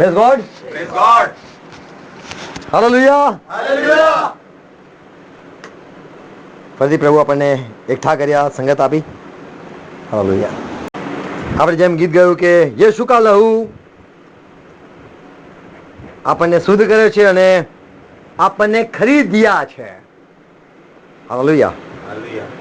Praise God. Praise God. Hallelujah. Hallelujah. ફરીથી પ્રભુ આપણને એકઠા કર્યા સંગત આપી હાલેલુયા આપણે જેમ ગીત ગયું કે યે કા લહુ આપણને શુદ્ધ કરે છે અને આપણને ખરીદ્યા છે હાલેલુયા Hallelujah.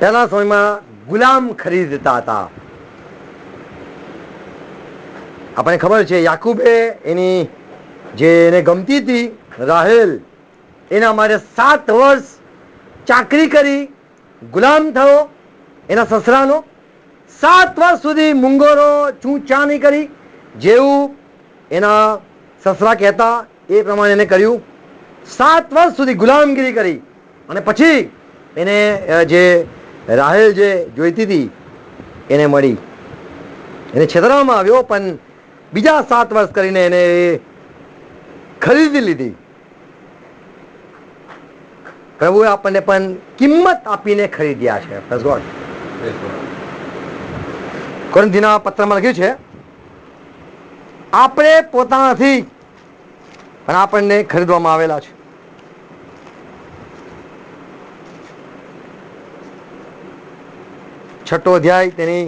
પહેલા સમયમાં ગુલામ ખરીદતા હતા. આપણને ખબર છે, યાકુબે એની જે એને ગમતી હતી, રાહેલ, એના માટે સાત વર્ષ ચાકરી કરી, ગુલામ થયો, એના સસરાનો. સાત વર્ષ સુધી મુંગોરો ચૂંચા નહીં કરી, જેવું એના સસરા કહેતા એ પ્રમાણે એને કર્યું. સાત વર્ષ સુધી ગુલામગીરી કરી અને પછી એને જે રાહેલ જે જોઈતી હતી, એને મળી. એને છેતરવામાં આવ્યો, પણ બીજા સાત વર્ષ કરીને એને ખરીદી લીધી. પ્રભુએ આપણને પણ કિંમત આપીને ખરીદ્યા છે. કોરંથીના પત્રમાં લખ્યું છે, આપણે પોતાનાથી પણ આપણને ખરીદવામાં આવેલા છે. છઠ્ઠો અધ્યાય તેની,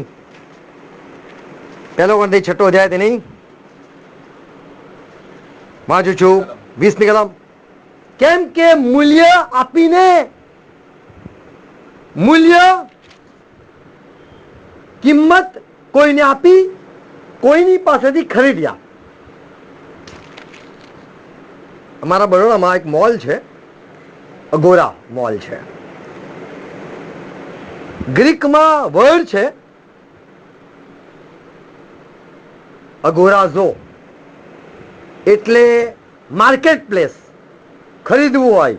પહેલો ગ્રંથિ છઠ્ઠો અધ્યાય તેની, વાંચું છું વીસમી કલમ. કેમ કે મૂલ્ય આપીને, મૂલ્ય કિંમત કોઈને આપી, કોઈની પાસેથી ખરીદ્યા. અમારા બરોડામાં એક મોલ છે અગોરા મોલ છે. ગ્રીકમાં વર્ડ છે અગોરાઝો એટલે માર્કેટ પ્લેસ ખરીદવું હોય.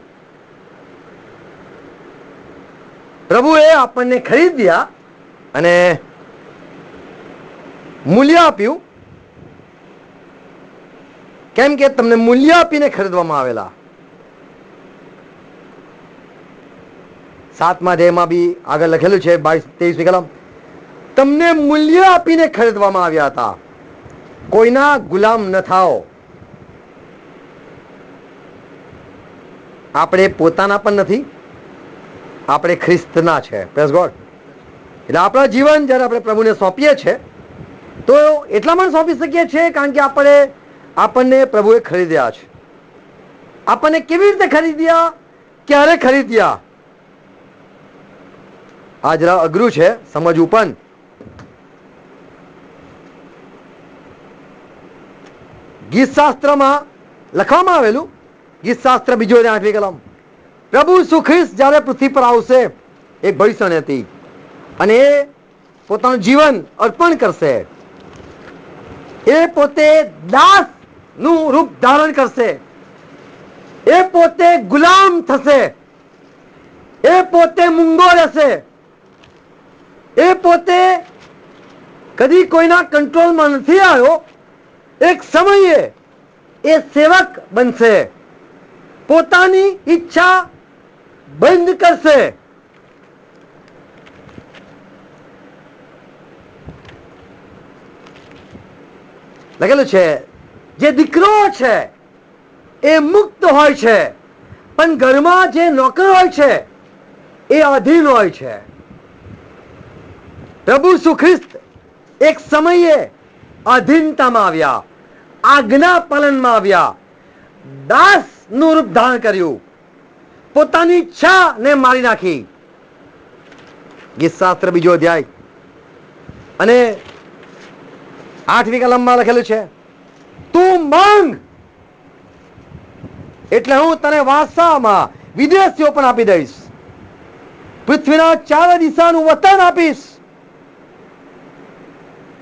પ્રભુએ આપણને ખરીદ્યા અને મૂલ્ય આપ્યું. કેમ કે તમને મૂલ્ય આપીને ખરીદવામાં આવેલા. સાતમા અધ્યાયમાં બી આગળ લખેલું છે, બાવીસ ત્રેવીસમી કલમ તમને મૂલ્ય આપીને ખરીદવામાં આવ્યા હતા. કોઈના ગુલામ ન થાઓ. આપણે પોતાના પણ નથી. આપણે ખ્રિસ્તના છે. પ્રેસ ગોડ એટલે આપણા જીવન જ્યારે આપણે પ્રભુને સોંપીએ છીએ તો એટલા માટે સોંપી શકીએ છીએ કારણ કે આપણે, આપણને પ્રભુએ ખરીદ્યા છે. આપણને કેવી રીતે ખરીદ્યા? ક્યારે ખરીદ્યા? આ જરા અઘરું છે, સમજવું પણ. ગીત શાસ્ત્રમાં લખવામાં આવેલું ગીત શાસ્ત્ર બીજો આઠમી કલમ. પ્રભુ સુખ્રિસ્ત જ્યારે પૃથ્વી પર આવશે એક ભવિષ્યની હતી. અને એ પોતાનું જીવન અર્પણ કરશે. એ પોતે દાસનું રૂપ ધારણ કરશે. એ પોતે ગુલામ થશે. એ પોતે મૂંગો રહેશે. એ પોતે કદી કોઈના કંટ્રોલમાં નથી આવ્યો. એક સમયે એ સેવક બનશે. પોતાની ઈચ્છા બંધ કરશે. લખેલું છે, જે દીકરો છે એ મુક્ત હોય છે, પણ ઘરમાં જે નોકર હોય છે એ અધીન હોય છે. પ્રભુ સુખ્રિસ્ત, એક સમયે અધીનતામાં આવ્યા આજ્ઞા પાલનમાં આવ્યા દાસનું રૂપ ધારણ કર્યું, પોતાની ઈચ્છા ને મારી નાખી. ગીત શાસ્ત્ર બીજો અધ્યાય. અને આઠમી કલમમાં લખેલું છે, તું માંગ, એટલે હું તને વાસામાં વિદેશીઓ પણ આપી દઈશ. પૃથ્વીના ચાર દિશાનું વતન આપીશ.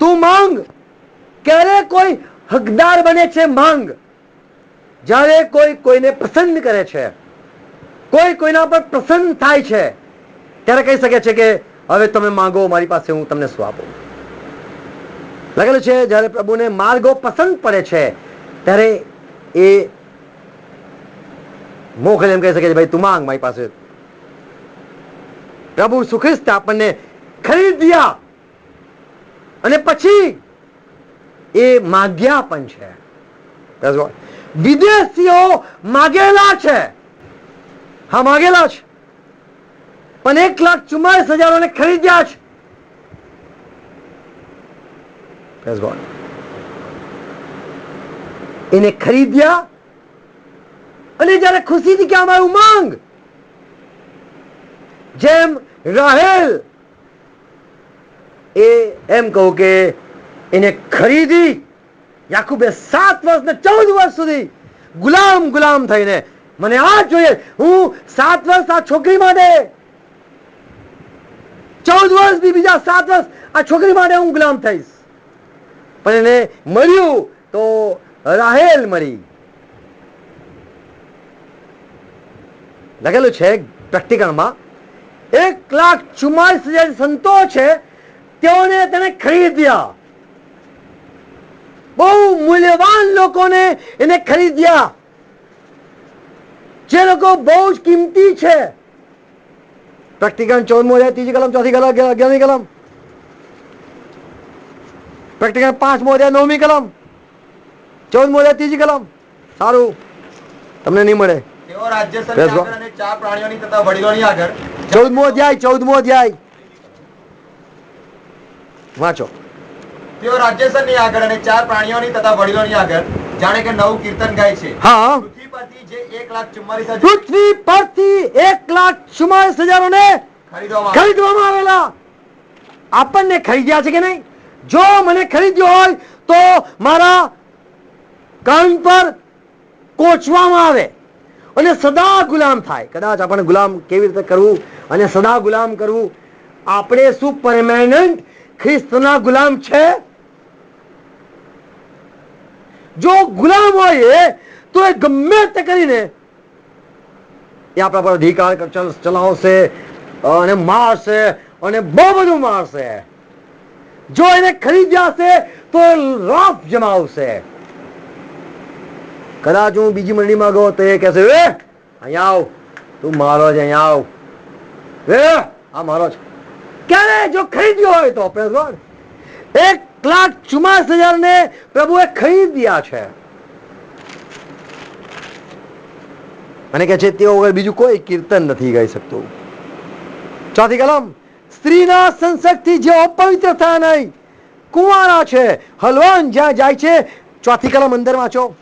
તું માંગ. ક્યારે કોઈ હકદાર બને છે, માંગ. જ્યારે કોઈ કોઈને પસંદ કરે છે, કોઈ કોઈના પર પ્રસન્ન થાય છે, ત્યારે કહી શકે છે કે, હવે તમે માંગો, મારી પાસે હું તમને શું આપું લખેલું છે, જ્યારે પ્રભુને માર્ગો પસંદ પડે છે, ત્યારે એ મોકલે એમ કહી શકે છે, ભાઈ, તું માંગ મારી પાસે. પ્રભુ સુખ્રિસ્ત આપણને ખરીદ્યા. અને પછી એ માગ્યા પણ છે. વિદેશીઓ માગેલા છે. હા, માગેલા છે. પણ એક લાખ ચુમ્માલીસ હજારોને ખરીદ્યા છે. એને ખરીદ્યા અને જ્યારે ખુશીથી કે અમારું માંગ, જેમ રાહેલ એ એમ કહું કે એને ખરીદી યાકુબે સાત વર્ષ ને ચૌદ વર્ષ સુધી ગુલામ ગુલામ થઈને મને આ જોઈએ, હું સાત વર્ષ આ છોકરી માટે ચૌદ વર્ષ બી બીજા સાત વર્ષ આ છોકરી માટે હું ગુલામ થઈશ. પણ એને મળ્યું તો રાહેલ મળી લખેલું છે પ્રેક્ટિકલમાં એક લાખ ચુમ્માલીસ હજાર સંતો છે તેઓને તેને ખરીદ્યા. બહુ મૂલ્યવાન લોકોને એને ખરીદ્યા. જે લોકો બહુ જ કિંમતી છે. પ્રેક્ટિકલ ચૌદમો અધ્યાય ત્રીજી કલમ ચોથી કલમ અગિયાર- અગિયારમી કલમ. પ્રેક્ટિકલ પાંચમો અધ્યાય નવમી કલમ. ચૌદમો અધ્યાય ત્રીજી કલમ. સારું. તમને નહીં મળે. ચૌદમો અધ્યાય ચૌદમો અધ્યાય. વાંચો. તેઓ રાજ્યસરની આગળ અને ચાર પ્રાણીઓની તથા વડીલોની આગળ જાણે કે નવું કીર્તન ગાય છે. હા. પૃથ્વી પરથી જે એક લાખ ચુમ્માલીસ હજાર પૃથ્વી પરથી એક લાખ ચુમ્માલીસ હજારોને ખરીદવામાં ખરીદવામાં આવેલા. આપણને ખરીદ્યા છે કે નહીં? જો મને ખરીદ્યો હોય તો મારા કાન પર કોચવામાં આવે અને સદા ગુલામ થાય. કદાચ આપણે ગુલામ કેવી રીતે કરવું અને સદા ગુલામ કરવું? આપણે શું પરમેનન્ટ ખ્રિસ્તના ગુલામ છે? જો ગુલામ હોય તો એ ગમે તે કરીને એ આપણા પર અધિકાર ચલાવશે અને મારશે અને બહુ બધું મારશે. જો એને ખરીદ્યા છે તો રાફ જમાવશે. કદાચ હું બીજી મંડીમાં ગયો તો એ કહેશે, એ, અહીંયા આવ. તું મારો જ અહીંયા આવ. એ, આ મારો છે ક્યારે જો ખરીદ્યો હોય તો praise એક લાખ ચુમ્માલીસ હજાર ને પ્રભુએ ખરીદ્યા છે. અને કે છે, તેઓ વગર બીજું કોઈ કીર્તન નથી ગાઈ શકતું. ચોથી કલમ, સ્ત્રીના સંસર્ગથી જે અપવિત્ર થયા નહીં, કુંવારા છે, હલવાન જ્યાં જાય છે. ચોથી કલમ અંદર વાંચો.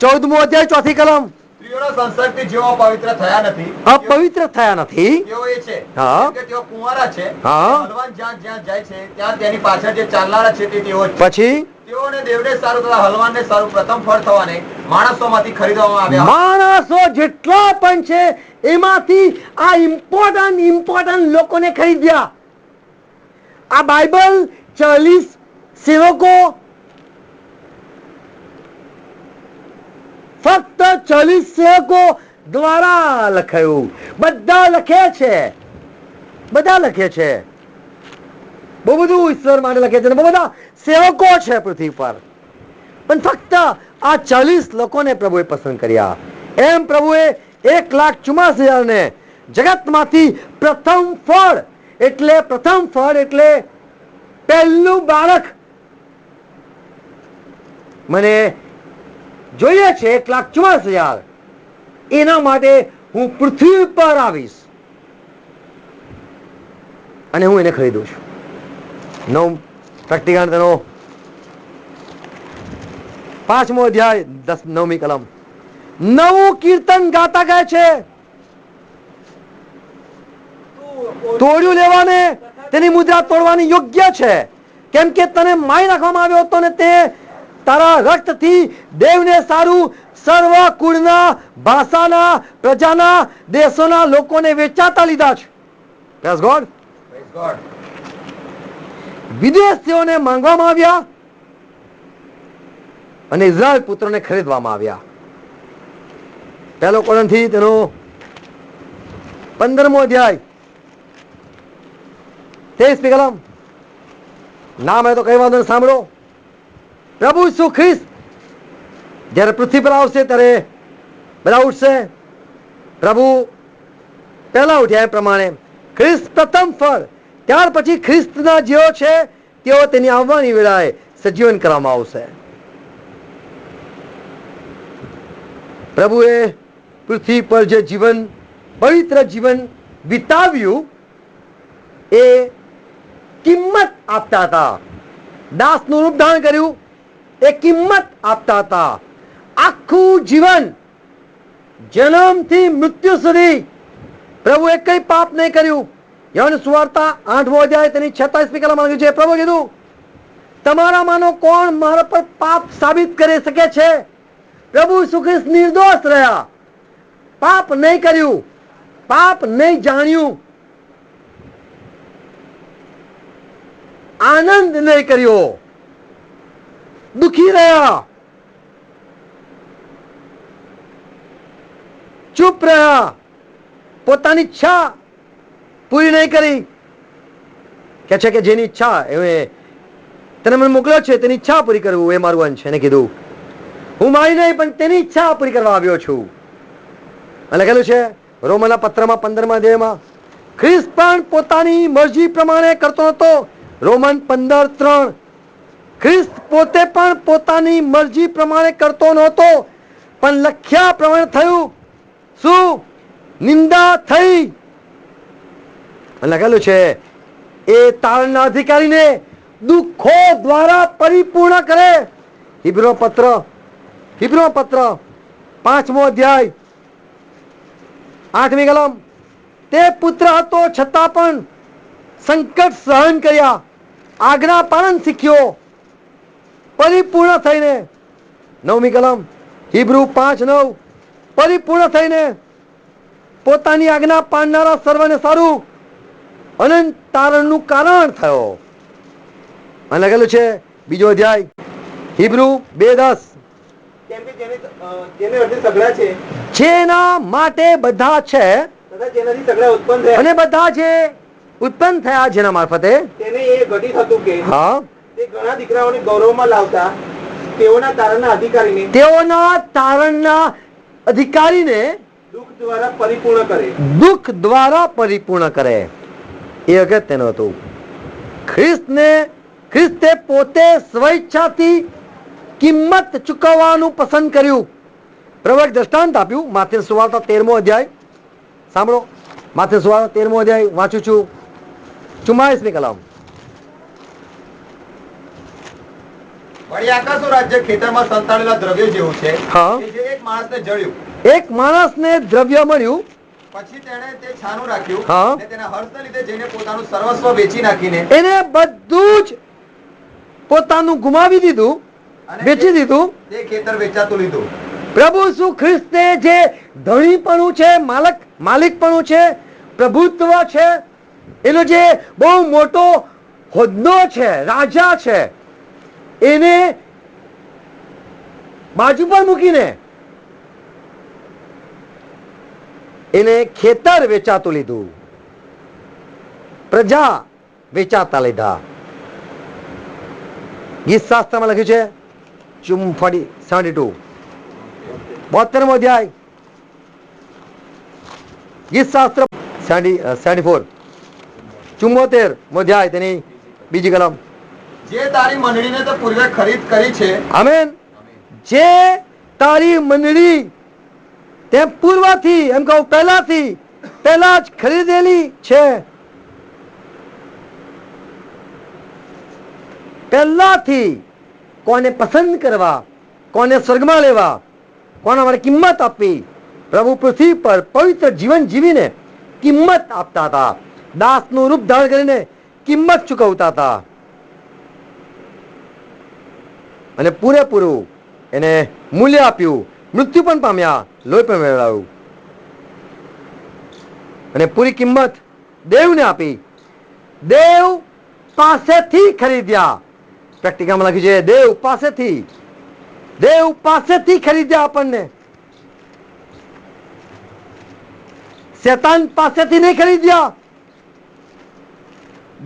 ચૌદમો અધ્યાય, ચોથી કલમ. સ્ત્રીઓના સંસર્ગથી જેઓ પવિત્ર થયા નથી અપવિત્ર થયા નથી? તેઓ એ છે હા. કે તેઓ કુંવારા છે હા. બલવાન જ્યાં જ્યાં જાય છે ત્યાં તેની પાછળ જે ચાલનારા છે તે તેઓ પછી? તેઓને દેવને સારું તથા હલવાનને સારું પ્રથમ ફળ થવાને માણસોમાંથી ખરીદવામાં આવ્યા માણસો જેટલા પણ છે એમાંથી આ ઇમ્પોર્ટન્ટ ઇમ્પોર્ટન્ટ લોકોને ખરીદ્યા. આ બાઇબલ ચાલીસ સેવકો ફક્ત ચાલીસ સેવકો દ્વારા લખાયું. બધા લખે છે. બધા લખે છે. બહુ બધું ઈશ્વર માટે લખે છે બહુ બધા સેવકો છે પૃથ્વી પર. પણ ફક્ત આ ચાલીસ લોકોને પ્રભુએ પસંદ કર્યા. એમ પ્રભુએ એક લાખ ચુમ્માસ હજારને જગતમાંથી પ્રથમ ફળ એટલે પ્રથમ ફળ એટલે પહેલું બાળક. મને જોઈએ છે એક લાખ ચુમ્માસ હજાર. એના માટે હું પૃથ્વી પર આવીશ. અને હું એને ખરીદું છું. નવ પ્રેક્ટિકલ તેનો પાંચમો અધ્યાય, દસ, નવમી કલમ. નવું કીર્તન ગાતા ગાય છે. તોડ્યું લેવાને, તેની મુદ્રા તોડવાની યોગ્ય છે. કેમ કે તને મારી નાખવામાં આવ્યો હતો ને તે તારા રક્તથી દેવને સારું સર્વ કુળના ભાષાના પ્રજાના દેશોના લોકોને વેચાતા લીધા છે. Press God. વિદેશીઓને માંગવામાં આવ્યા અને ઇઝરાયલ પુત્રોને ખરીદવામાં આવ્યા. પહેલો કોરંથી તેનો પંદરમો અધ્યાય. તેવીસ કલમ. નામ હોય તો કઈ વાંધો સાંભળો. પ્રભુ ઈસુ ખ્રિસ્ત. જ્યારે પૃથ્વી પર આવશે ત્યારે બધા ઉઠશે. પ્રભુ પહેલા ઉઠ્યા એ પ્રમાણે ખ્રિસ્ત પ્રથમ ફળ, ત્યાર પછી ખ્રિસ્તના જેઓ છે, તેઓ તેની આવવાની વેળાએ સજીવન કરવામાં આવશે. પ્રભુએ પૃથ્વી પર જે જીવન, પવિત્ર જીવન વિતાવ્યું, એ કિંમત આપતા હતા. દાસનું રૂપ ધારણ કર્યું એ કિંમત આપતા હતા. આખું જીવન જન્મથી મૃત્યુ સુધી પ્રભુએ કઈ પાપ નહીં કર્યું. યવન સુવાર્તા આઠમો અધ્યાય તેની છત્તાલીસમી કલમ માંગ્યું છે. પ્રભુ કીધું તમારામાંનો કોણ મારા પર પાપ સાબિત કરી શકે છે? પ્રભુ ઈસુ નિર્દોષ રહ્યા. પાપ નહીં કર્યું. પાપ નહીં જાણ્યું. આનંદ નહીં કર્યો. દુખી રહ્યા. ચૂપ રહ્યા. પોતાની ઈચ્છા પૂરી નહીં કરી. કે છે કે જેની ઈચ્છા એ તને મને મોકલ્યો છે, તેની ઈચ્છા પૂરી કરવું, એ મારું અંશ એને કીધું, હું મારી નહીં, પણ તેની ઈચ્છા પૂરી કરવા આવ્યો છું. લખેલું છે રોમના પત્રમાં પંદરમાં દેહમાં ખ્રિસ્ત પણ પોતાની મરજી પ્રમાણે કરતો હતો રોમન પંદર ત્રણ ખ્રિસ્ત પોતે પણ પોતાની મરજી પ્રમાણે કરતો નહોતો, પણ લખ્યા પ્રમાણે થયું. શું? નિંદા થઈ. લખેલું છે, એ તારણના અધિકારીને દુઃખો દ્વારા પરિપૂર્ણ કરે. હિબ્રો પત્ર હિબ્રો પત્ર, પાંચમો અધ્યાય, આઠમી કલમ. તે પુત્ર હતો, છતાં પણ સંકટ સહન કર્યા. આજ્ઞા પાલન શીખ્યો. પરિપૂર્ણ થઈને નવમી કલમ હિબ્રુ પાંચ નવ પરિપૂર્ણ થઈને પોતાની આજ્ઞા પાડનારા સર્વને સારું અનંત તારણનું કારણ થયો. અને લખેલું છે બીજો અધ્યાય હિબ્રુ બે દસ. જેને માટે બધા છે અને બધા જે ઉત્પન્ન થયા જેના મારફતે હા ઘણા દીકરાઓને ગૌરવમાં લાવતા તેઓના તારણના અધિકારીને તેઓના તારણના અધિકારીને દુઃખ દ્વારા પરિપૂર્ણ કરે. દુઃખ દ્વારા પરિપૂર્ણ કરે. એ અગત્યનું હતું. ખ્રિસ્તને ખ્રિસ્તે પોતે સ્વૈચ્છાથી કિંમત ચૂકવવાનું પસંદ કર્યું. પ્રભુ એક દ્રષ્ટાંત આપ્યું માથે સુવાર્તા તેરમો અધ્યાય. સાંભળો. માથે સુવાર્તા તેરમો અધ્યાય વાંચું છું. ચુમ્માલીસમી કલમ વળી આકાશનું રાજ્ય ખેતરમાં સંતાડેલા દ્રવ્ય જેવું છે હા. કે જે એક માણસ ને દ્રવ્ય મળ્યું? પછી તેણે તે છાનું રાખ્યું હા. તેના હર્ષને લીધે જઈને પોતાનું સર્વસ્વ વેચી નાખીને એને બધું જ પોતાનું ગુમાવી દીધું વેચી દીધું. તે ખેતર વેચાતું લીધું. પ્રભુ શું ખ્રિસ્તે જે ધણીપણું છે માલક માલિકપણું છે પ્રભુત્વ છે એનો જે બહુ મોટો હોદ્દો છે રાજા છે એને બાજુ પર મૂકીને એને ખેતર વેચાતું લીધું. પ્રજા વેચાતા લીધા. ગીત શાસ્ત્રમાં લખ્યું છે ચુમ ફોર્ટી સેવન્ટી ટુ બોતેરમો અધ્યાય. ગીત શાસ્ત્ર સેવન્ટી ફોર ચુમ્મોતેર અધ્યાય તેની બીજી કલમ. જે તારી મંડળીને તે પૂર્વે ખરીદ કરી છે જે તારી પહેલાથી, પહેલા જ ખરીદેલી છે. પહેલાથી કોને પસંદ કરવા, કોને સ્વર્ગમાં લેવા કોને અમારે કિંમત આપવી, પ્રભુ પૃથ્વી પર પવિત્ર જીવન જીવીને કિંમત આપતા હતા. દાસનું રૂપ ધારણ કરીને કિંમત ચૂકવતા હતા. અને પૂરેપૂરું એને મૂલ્ય આપ્યું. મૃત્યુ પણ પામ્યા. લોહી પણ મેળવ્યું. અને પૂરી કિંમત દેવને આપી. દેવ પાસેથી ખરીદ્યા. પ્રેક્ટિકામાં લખ્યું છે, દેવ પાસેથી. દેવ પાસેથી ખરીદ્યા આપણને. શેતાન પાસેથી નહીં ખરીદ્યા.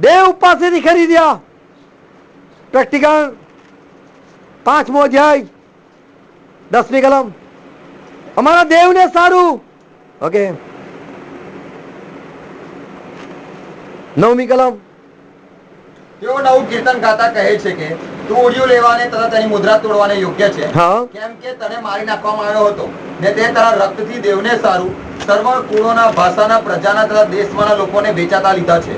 દેવ પાસેથી ખરીદ્યા. પ્રેક્ટિકલ પાંચમો અધ્યાય દસમી કલમ. અમારા દેવને સારું. ઓકે નવમી કલમ. તેઓ નવું કીર્તન ગાતા કહે છે કે તું ઉડિયું લેવાને તથા તેની મુદ્રા તોડવાને યોગ્ય છે. કેમ કે તને મારી નાખવામાં આવ્યો હતો ને તે તારા રક્તથી દેવને સારું. સર્વ કુળોના ભાષાના પ્રજાના તથા દેશમાંના લોકોને વેચાતા લીધા છે.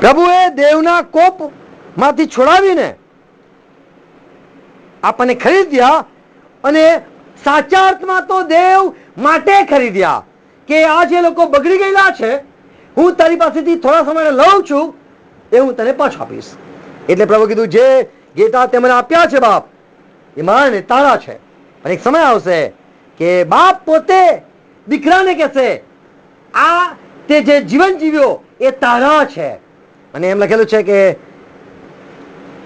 પ્રભુએ દેવના કોપમાંથી છોડાવીને આપણને ખરીદ્યા અને સાચા અર્થમાં તો દેવ માટે ખરીદ્યા કે આ જે લોકો બગડી ગયેલા છે, હું તારી પાસેથી થોડા સમય લઉં છું, એ હું તને પાછો આપીશ. એટલે પ્રભુ કીધું, જે ગીતા તે મને આપ્યા છે બાપ, એ મારા ને તારા છે. અને એક સમય આવશે કે બાપ પોતે દીકરાને કહેશે, આ તે જે જીવન જીવ્યો એ તારા છે. અને એમ લખેલું છે કે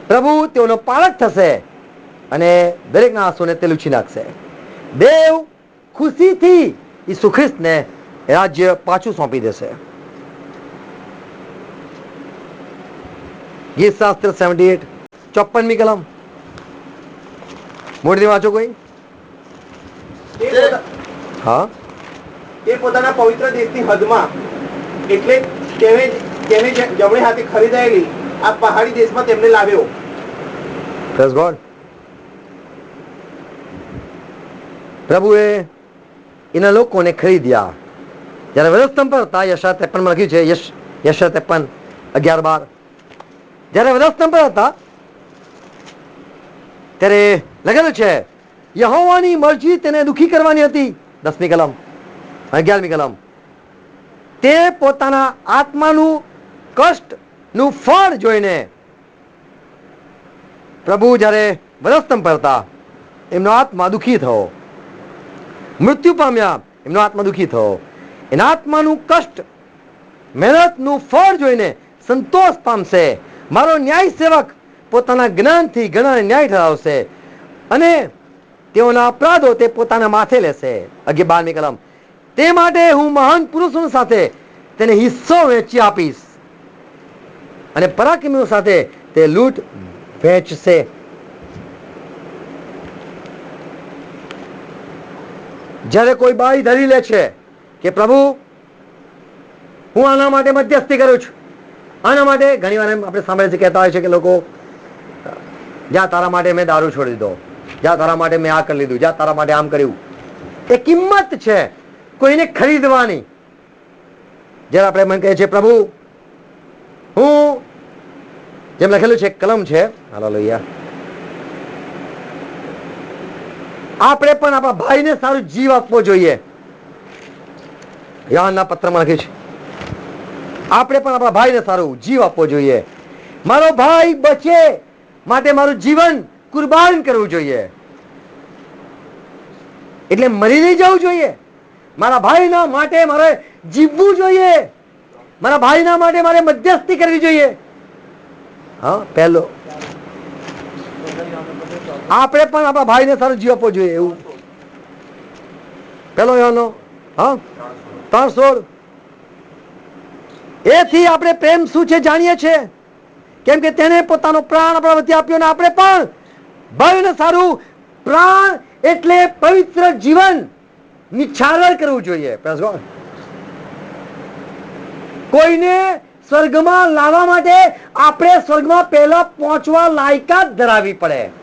પ્રભુ તેઓનો પાલક થશે અને દરેકના આંસુને તે લૂછી નાખશે દેવ ખુશીથી એ સુખ્રિસ્તને રાજ્ય પાછું સોંપી દેશે. ગીત શાસ્ત્ર સેવન્ટી એટ ચોપ્પનમી કલમ. મોટી વાંચો કોઈ? હા? તે પોતાના પવિત્ર દેશની હદમાં એટલે તેને તેને જમણી જમણે હાથે ખરીદાયેલી આ પહાડી દેશમાં તેમને લાવ્યો. પ્રેસ ગોડ પ્રભુએ એના લોકોને ખરીદ્યા. જ્યારે વધસ્તંભ પર હતા યશા ત્રેપનમાં લખ્યું છે, યશ યશા ત્રેપન, અગિયાર, બાર. જ્યારે વધસ્તંભ પર હતા, ત્યારે લખેલું છે, યહોવાની મરજી તેને દુખી કરવાની હતી. દસમી કલમ, અગિયારમી કલમ. તે પોતાના આત્માનું કષ્ટનું ફળ જોઈને. પ્રભુ જ્યારે વધસ્તંભ પર હતા, એમનો આત્મા દુઃખી થયો. મૃત્યુ પામ્યા. એમનો આત્મા દુઃખી થયો. એના આત્માનું કષ્ટ, મહેનતનું ફળ જોઈને સંતોષ પામશે. મારો ન્યાય સેવક પોતાના જ્ઞાનથી ઘણાને ન્યાય ઠરાવશે અને તેઓના અપરાધો તે પોતાના માથે લેશે. અગિયાર બારમી કલમ. તે માટે હું મહાન પુરુષો સાથે તેને હિસ્સો વેચી આપીશ. અને પરાક્રમીઓ સાથે તે લૂંટ વેચશે. જ્યારે કોઈ બાઈ ધરી લે છે કે પ્રભુ, હું આના માટે મધ્યસ્થી કરું છું. આના માટે ઘણી વાર એમ આપણે સાંભળે છે, કહેતા હોય છે કે લોકો જ્યાં તારા માટે મેં દારૂ છોડી દીધો. જ્યાં તારા માટે મેં આ કરી લીધું. જ્યાં તારા માટે આમ કર્યું. એ કિંમત છે કોઈને ખરીદવાની. જ્યારે આપણે મને કહીએ છીએ, પ્રભુ, હું, જેમ લખેલું છે કલમ છે. હાલો લોહિયા આપણે પણ આપણા ભાઈને સારું જીવ આપવો જોઈએ. યાનના પત્રમાં લખ્યું છે. આપણે પણ આપણા ભાઈને સારું જીવ આપવો જોઈએ. મારો ભાઈ બચે માટે મારું જીવન કુરબાન કરવું જોઈએ. એટલે મરી નહીં જવું જોઈએ. મારા ભાઈના માટે મારે જીવવું જોઈએ. મારા ભાઈના માટે મારે મધ્યસ્થી કરવી જોઈએ. હા, પહેલો આપણે પણ આપણા ભાઈને સારું જીવ આપવો જોઈએ એવું. પેલો એનો હા? ત્રણ સોળ એથી આપણે પ્રેમ શું છે જાણીએ છીએ? કેમ કે તેને પોતાનો પ્રાણ આપણા વચ્ચે આપ્યો ને આપણે પણ ભાઈને સારું પ્રાણ એટલે પવિત્ર જીવન નિછાવર કરવું જોઈએ. કોઈને સ્વર્ગમાં લાવવા માટે આપણે સ્વર્ગમાં પહેલા પહોંચવા લાયકાત ધરાવી પડે.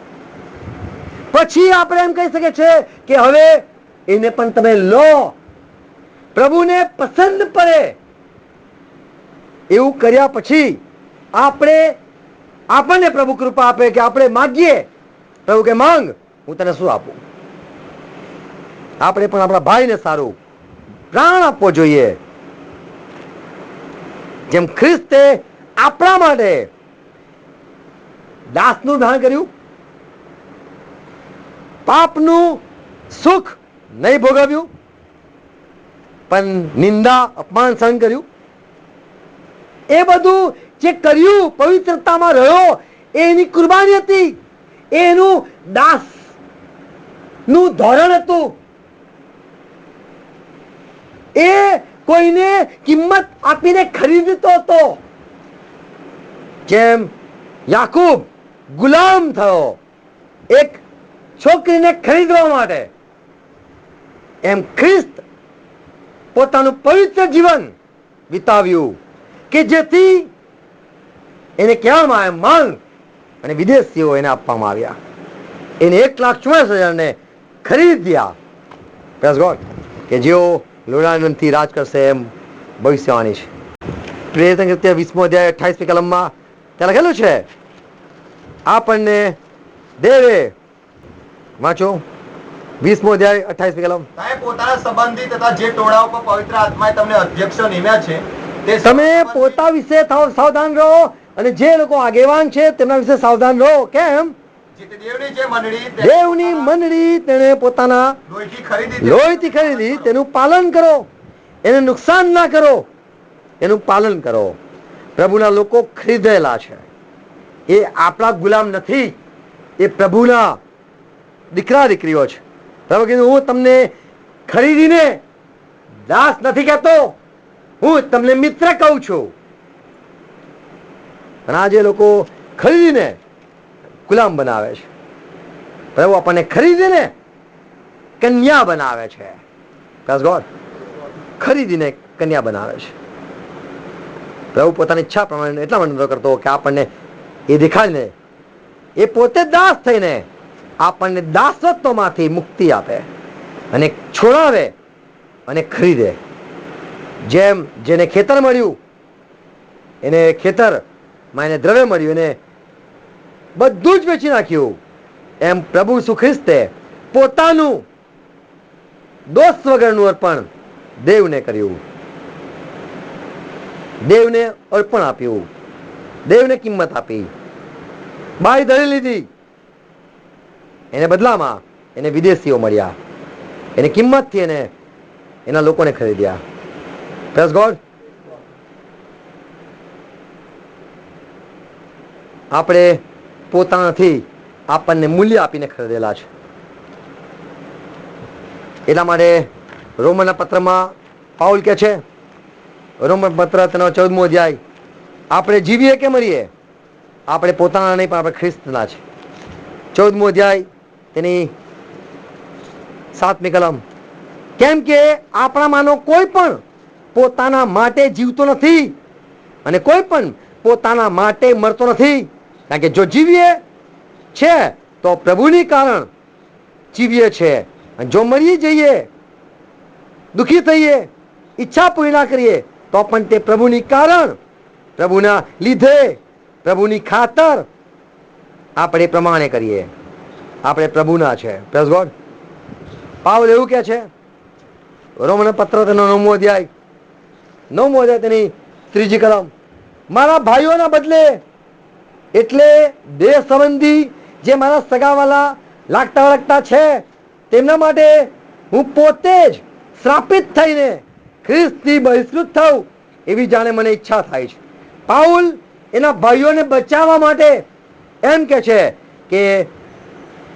પછી આપણે એમ કહી શકીએ છીએ કે હવે એને પણ તમે લો. પ્રભુને પસંદ પડે. એવું કર્યા પછી આપણે, આપણને પ્રભુ કૃપા આપે કે આપણે માગીએ. પ્રભુ કે, માંગ, હું તને શું આપું? આપણે પણ આપણા ભાઈને સારું પ્રાણ આપવો જોઈએ. જેમ ખ્રિસ્તે આપણા માટે દાસનું દાન કર્યું પાપનું સુખ નહીં ભોગવ્યું, પણ નિંદા, અપમાન સહન કર્યું. એ બધું જે કર્યું, પવિત્રતામાં રહ્યો એની કુરબાની હતી. એનું દાસનું ધોરણ હતું. એ કોઈને કિંમત આપીને ખરીદતો હતો. જેમ યાકૂબ ગુલામ થયો, એક છોકરીને ખરીદવા માટે. એમ ખ્રિસ્ત પોતાનું પવિત્ર જીવન વિતાવ્યું કે જેથી એને કહેવામાં આવે માંગ અને વિદેશીઓ એને આપવામાં આવ્યા. એને એક લાખ ચોવીસ હજારને ખરીદ્યા. પ્રેસ ગોડ કે જેઓ લોડાનંદથી રાજ કરશે એમ ભવિષ્યવાણી છે. પ્રેરિત કૃત્ય વીસમો અધ્યાય અઠ્ઠાવીસમી કલમમાં ત્યાં લખેલું છે, આપણને દેવે વાંચો. વીસમો અધ્યાય અઠાવીસ કલમ પોતાના સંબંધી તથા જે ટોળા ઉપર પવિત્ર આત્માએ તમને અધ્યક્ષો નિમ્યા છે તે તમે પોતા વિશે સાવધાન રહો અને જે લોકો આગેવાન છે તેમના વિશે સાવધાન રહો. કેમ? દેવની મંડળી તે દેવની મંડળી તેણે પોતાના લોહીથી ખરીદી તેનું પાલન કરો. એને નુકસાન ના કરો. એનું પાલન કરો. પ્રભુના લોકો ખરીદેલા છે. એ આપણા ગુલામ નથી. એ પ્રભુના દીકરા દીકરીઓ છે. પ્રભુ કીધું, હું તમને ખરીદીને દાસ નથી કહેતો. હું તમને મિત્ર કહું છું. અને આજે લોકો ખરીદીને ગુલામ બનાવે છે. પ્રભુ આપણને ખરીદીને કન્યા બનાવે છે. ખરીદીને કન્યા બનાવે છે. પ્રભુ પોતાની ઈચ્છા પ્રમાણે એટલા માટે કરતો કે આપણને એ દેખાડીને એ પોતે દાસ થઈને આપણને દાસત્વમાંથી મુક્તિ આપે અને છોડાવે અને ખરીદે. જેમ જેને ખેતર મળ્યું, એને ખેતરમાં એને દ્રવ્ય મળ્યું, એને બધું જ વેચી નાખ્યું. એમ પ્રભુ સુખ્રિસ્તે પોતાનું દોષ વગરનું અર્પણ દેવને કર્યું. દેવને અર્પણ આપ્યું. દેવને કિંમત આપી. બાઈ ધરી લીધી. એને બદલામાં એને વિદેશીઓ મળ્યા. એની કિંમતથી એને એના લોકોને ખરીદ્યા. ગોડ આપણે પોતાનાથી આપણને મૂલ્ય આપીને ખરીદેલા છે. એટલા માટે રોમનના પત્રમાં પાઉલ કે છે, રોમન પત્ર તેનો ચૌદમો અધ્યાય, આપણે જીવીએ કે મરીએ? આપણે પોતાના નહીં, પણ આપણે ખ્રિસ્તના છે ચૌદમો અધ્યાય તેની સાતમી કલમ. કેમ કે આપણામાંનો કોઈ પણ પોતાના માટે જીવતો નથી અને કોઈ પણ પોતાના માટે મરતો નથી. કારણ કે જો જીવીએ છે, તો પ્રભુની કારણ જીવીએ છે. અને જો મરી જઈએ, દુઃખી થઈએ, ઈચ્છા પૂરી ના કરીએ, તો પણ તે પ્રભુની કારણ પ્રભુના લીધે, પ્રભુની ખાતર આપણે પ્રમાણે કરીએ. આપણે પ્રભુના છે. પ્રેસ ગોડ પાવલ એવું કે છે? રોમન પત્ર તેનો નવમો અધ્યાય. નવમો અધ્યાય તેની ત્રીજી કલમ. મારા ભાઈઓના બદલે એટલે દેહ સંબંધી જે મારા સગાવાલા લાગતા વળગતા છે, તેમના માટે હું પોતે જ શ્રાપિત થઈને ખ્રિસ્તથી બહિષ્કૃત થઉં એવી જાણે મને ઈચ્છા થાય છે. પાઉલ એના ભાઈઓને બચાવવા માટે એમ કે છે કે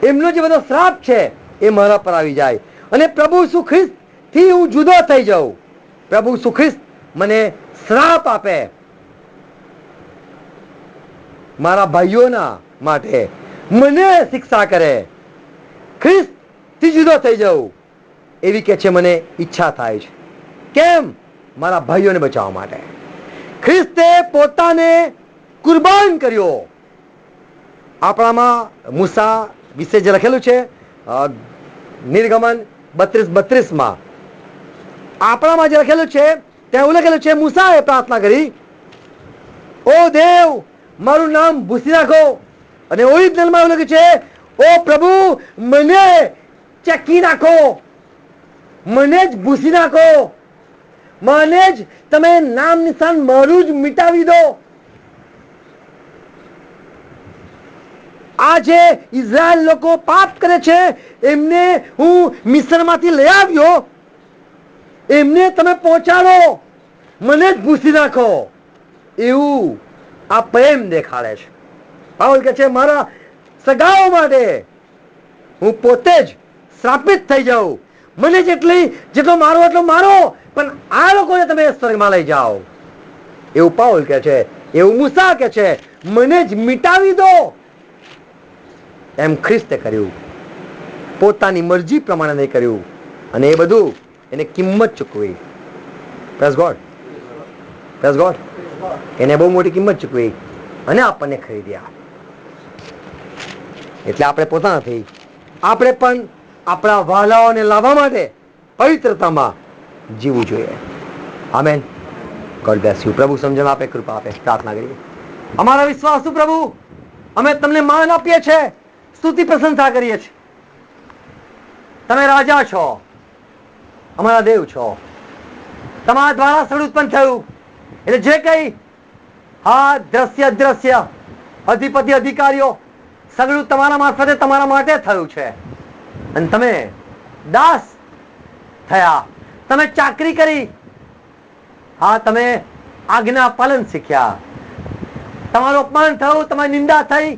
એમનો જે બધો શ્રાપ છે એ મારા પર આવી જાય. અને પ્રભુ સુખ્રિસ્તથી હું જુદો થઈ જાઉં. પ્રભુ સુખ્રિસ્ત મને શ્રાપ આપે. મારા ભાઈઓના માટે મને શિક્ષા કરે. ખ્રિસ્તથી જુદો થઈ જાઉં. એવી કે છે, મને ઈચ્છા થાય છે. કેમ? મારા ભાઈઓને બચાવવા માટે. ખ્રિસ્તે પોતાને કુરબાન કર્યો. આપણામાં મૂસા વિશે જે લખેલું છે. નિર્ગમન બત્રીસ બત્રીસમાં. આપણામાં જે લખેલું છે, ત્યાં એવું લખેલું છે, મુસાએ પ્રાર્થના કરી, ઓ દેવ, મારું નામ ભૂસી નાખો. અને ઓરિજિનલમાં એવું લખ્યું છે, ઓ પ્રભુ, મને ચકી નાખો, મને જ ભૂસી નાખો, મને જ તમે નામ નિશાન મારું જ મિટાવી દો. આ જે ઇઝરાયલ લોકો પાપ કરે છે, એમને હું મિશ્રમાંથી લઈ આવ્યો. એમને તમે પહોંચાડો. મને જ ભૂસી નાખો. એવું આ પ્રેમ દેખાડે છે. પાઉલ કે છે, મારા સગાઓ માટે હું પોતે જ શ્રાપિત થઈ જાઉં. મને જેટલી, જેટલો મારો, એટલો મારો. પણ આ લોકોને તમે સ્વર્ગમાં લઈ જાઓ. એવું પાઉલ કે છે. એવું મુસા કે છે. મને જ મિટાવી દો. એમ ખ્રિસ્તે કર્યું. પોતાની મરજી પ્રમાણે નહીં કર્યું. અને એ બધું એને કિંમત ચૂકવી. પ્રેસ ગોડ પ્રેસ ગોડ એને બહુ મોટી કિંમત ચૂકવી. અને આપણને ખરીદ્યા. એટલે આપણે પોતાના થઈ આપણે પણ આપણા વાલાઓને લાવવા માટે પવિત્રતામાં જીવવું જોઈએ. આમેન ગોડ બ્લેસ યુ પ્રભુ સમજણ આપે, કૃપા આપે. પ્રાર્થના કરીએ. અમારા વિશ્વાસુ પ્રભુ, અમે તમને માન આપીએ છીએ. સ્તુતિ પ્રશંસા કરીએ છીએ. તમે રાજા છો, અમારા દેવ છો. તમારા દ્વારા સ્થળ ઉત્પન્ન થયું. એટલે જે કંઈ હા દ્રશ્ય દ્રશ્ય અધિપતિ અધિકારીઓ સગળું તમારા મારફતે તમારા માટે થયું છે. અને તમે દાસ થયા. તમે ચાકરી કરી. હા, તમે આજ્ઞા પાલન શીખ્યા. તમારું અપમાન થયું, તમારી નિંદા થઈ.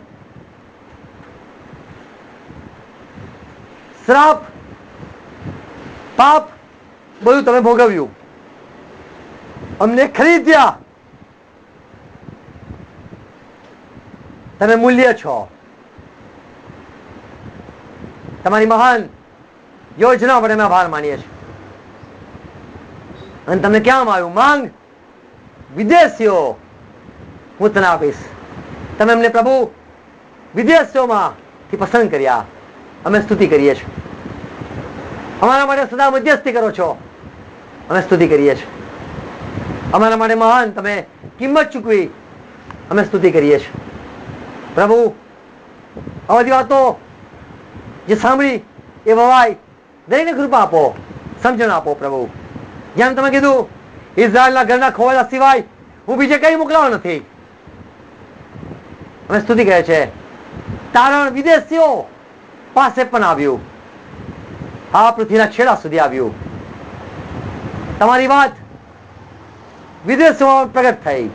શ્રાપ, પાપ બધું તમે ભોગવ્યું. અમને ખરીદ્યા. તમે મૂલ્ય છો. તમારી મહાન યોજના માટે અમે આભાર માનીએ છીએ. અને તમને ક્યાં આવ્યું માંગ વિદેશીઓ હું તને આપીશ. તમે અમને પ્રભુ વિદેશીઓમાંથી પસંદ કર્યા. અમે સ્તુતિ કરીએ છીએ. અમારા માટે સદા મધ્યસ્થી કરો છો. અમે સ્તુતિ કરીએ છીએ. અમારા માટે મહાન તમે કિંમત ચૂકવી અમે સ્તુતિ કરીએ છીએ. પ્રભુ આ બધી વાતો જે સાંભળી એ વવાય. દરેકને કૃપા આપો, સમજણ આપો પ્રભુ. જેમ તમે કીધું ઇઝરાયલના ઘરના ખોવાયેલા સિવાય હું બીજે કઈ મોકલાવો નથી. અમે સ્તુતિ કહે છે તારણ વિદેશીઓ પાસે પણ આવ્યું. આ પૃથ્વીના છેડા સુધી આવ્યું. તમારી વાત વિદેશોમાં પ્રગટ થઈ.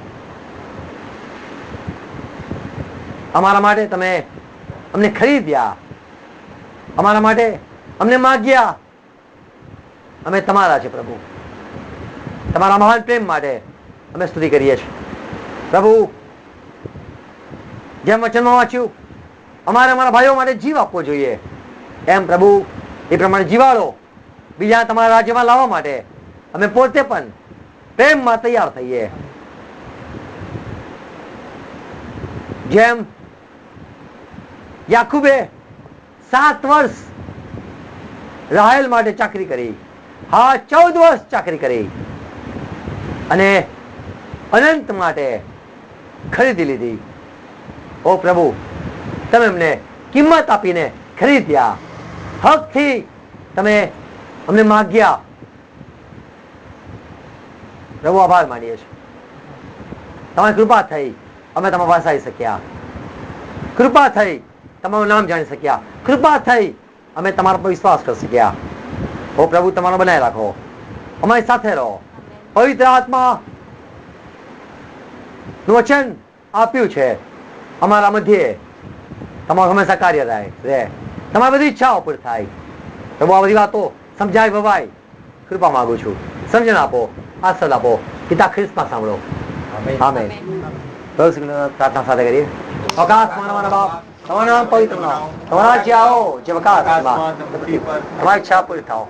અમારા માટે તમે અમને ખરીદ્યા. અમારા માટે અમને માગ્યા. અમે તમારા છે, પ્રભુ. તમારા મહાન પ્રેમ માટે અમે સ્તુતિ કરીએ છીએ. પ્રભુ, જેમ વચનમાં વાંચ્યું અમારે અમારા ભાઈઓ માટે જીવ આપવો જોઈએ. એમ પ્રભુ, એ પ્રમાણે જીવાડો. બીજા તમારા રાજ્યમાં લાવવા માટે. અમે પોતે પણ પ્રેમમાં તૈયાર થઈએ. જેમ યાકુબે સાત વર્ષ રાહેલ માટે ચાકરી કરી. હા, ચૌદ વર્ષ ચાકરી કરી. અને અનંત માટે ખરીદી લીધી. ઓ પ્રભુ તમે એમને કિંમત આપીને ખરીદ્યા. હકથી તમે અમને માગ્યા. પ્રભુ આભાર માનીએ છીએ. તમારી કૃપા થઈ અમે તમારા પાસે આવી શક્યા. કૃપા થઈ તમારું નામ જાણી શક્યા. કૃપા થઈ અમે તમારા પર વિશ્વાસ કરી શક્યા. ઓ પ્રભુ તમારો બનાવી રાખો. અમારી સાથે રહો. પવિત્ર આત્મા નું વચન આપ્યું છે. અમારા મધ્યે તમારું હંમેશા કાર્ય થાય. રહે તમારી બધી ઈચ્છાઓ પૂરી થાય. પ્રભુ આ બધી વાતો સમજાય ભવાય. કૃપા માંગુ છું. સમજણ આપો આશીર્વાદ આપો. પિતા ખ્રિસ્તમાં સાંભળો. આમેન પ્રાર્થના સાથે કરીએ. અવકાશ માનવાના બાપ તમારું નામ પવિત્ર નામ તમારા જે આવો જે વકાશ તમારી ઈચ્છા પૂરી થાઓ.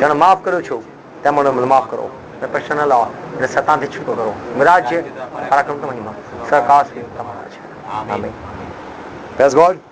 જેને માફ કરું છું તેમણે માફ કરો. અને પ્રશ્ન ન લાવો અને સતાથી છૂટો કરો. રાજ્ય પરાક્રમ મહિમા. સહકાશ તમારા છે આમેન પ્રેઝ ગોડ